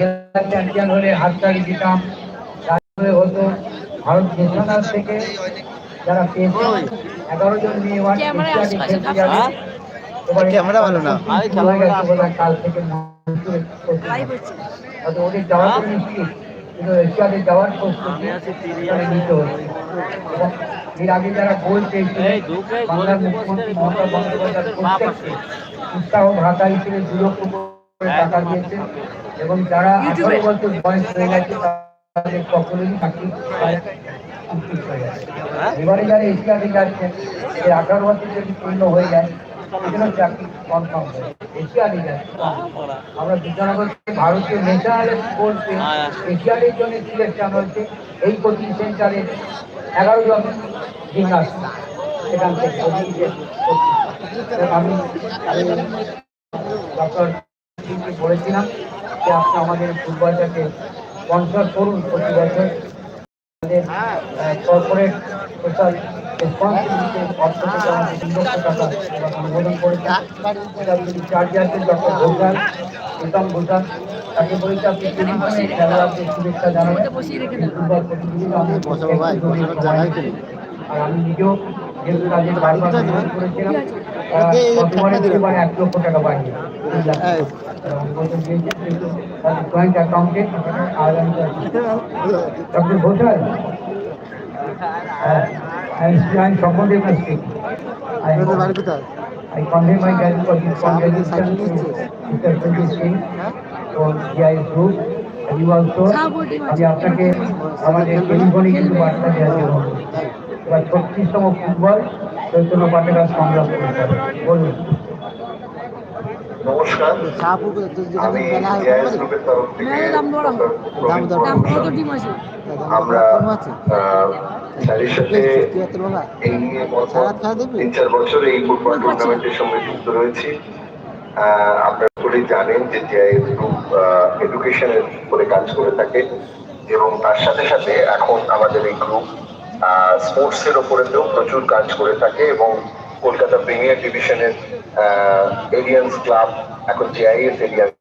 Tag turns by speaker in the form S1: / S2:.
S1: জেলা চ্যাম্পিয়ন হলে হাততালি দিতাম। তারপরে হতো ভারত ন্যাশনাল থেকে যারা পেয়েছে এগারো জন মেয়ে
S2: ক্যামেরায়
S1: খেলতে যাবে।
S2: হ্যাঁ?
S3: ক্যামেরা ভালো না।
S1: হয়ে কাল থেকে ওদের যাওয়া তো নিশ্চিত কিন্তু এশিয়াডে যাওয়ার প্রস্তুতি এখানে নিতে হচ্ছে। এর আগে যারা গোল পেয়েছিলেন বাংলার মুখ্যমন্ত্রী মমতা বন্দ্যোপাধ্যায় উৎসাহ ভাতা হিসেবে দু লক্ষ টাকা দিয়েছেন এবং যারা আঠারো বছর বয়স হয়ে গেছে তাদের সকলেরই চাকরি হয়ে এবারে যারা এশিয়াতে যাচ্ছেন এই আঠারো বছর যদি পূর্ণ হয়ে যায় সেজন্য চাকরি কনফার্ম হয়ে এশিয়াতে যাচ্ছে। আমরা বিদ্যানগর থেকে ভারতীয় ন্যাশনাল স্পোর্টসে এশিয়াডের জন্য সিলেকশন হয়েছে এই কোচিং সেন্টারে এগারো জন জিমনাস্ট সেখান থেকে আমি ডক্টর সিংকে বলেছিলাম যে আপনি আমাদের ফুটবলটাকে স্পন্সর করুন প্রতি বছর আমাদের কর্পোরেট সোশ্যাল রেসপন্সিবিলিটির অর্থ থেকে আমাদের তিন লক্ষ টাকা এবার অনুমোদন করেছেন এটা যদি চার্জ আছে ডক্টর ভূষাল প্রীতম ভূষাল তাকে বলেছি আপনি টেলিফোনে খেলোয়াড়দের শুভেচ্ছা জানাবেন এই ফুটবল প্রতিযোগিতা আমাদের পক্ষে
S3: বসাবো ভাই,
S1: একটু জরুরি
S3: বসানোর
S1: সময়
S3: জায়গাই নেই।
S1: আর আমি নিজেও যেহেতু কাজের বারবার অনুরোধ করেছিলাম আহ, গতবারে এবার এক লক্ষ টাকা বাড়িয়ে তিন লাখ টাকা। অনুমোদন দিয়েছে কিন্তু তাদের জয়েন্ট অ্যাকাউন্টে আগামী doctor Ghoshal I am Shakundev speaking. I
S3: তোদের বাড়ি কোথায়
S1: I convey my gratitude congratulations to Mr. Sanjay Singh for GIS Group and you also আমি আপনাকে আমাদের টেলিফোনে কিছু বার্তা দেওয়ার জন্য এবার ছত্রিশতম ফুটবল চৈতন্য পাটেকার সংগ্রাম করতে হবে বলুন।
S4: নমস্কার। আমি গ্রুপের তরফ থেকে
S2: হয়।
S4: আমরা স্যারের সাথে এই নিয়ে তিন চার বছর এই ফুটবল টুর্নামেন্টের সঙ্গে যুক্ত রয়েছি। আহ, আপনারা সকলেই জানেন যে জেআইএস গ্রুপ এডুকেশনের উপরে কাজ করে থাকে এবং তার সাথে সাথে এখন আমাদের এই গ্রুপ স্পোর্টস এর উপরেতেও প্রচুর কাজ করে থাকে এবং কলকাতা প্রিমিয়ার ডিভিশনের এরিয়ান্স ক্লাব এখন জেআইএস এরিয়ান্স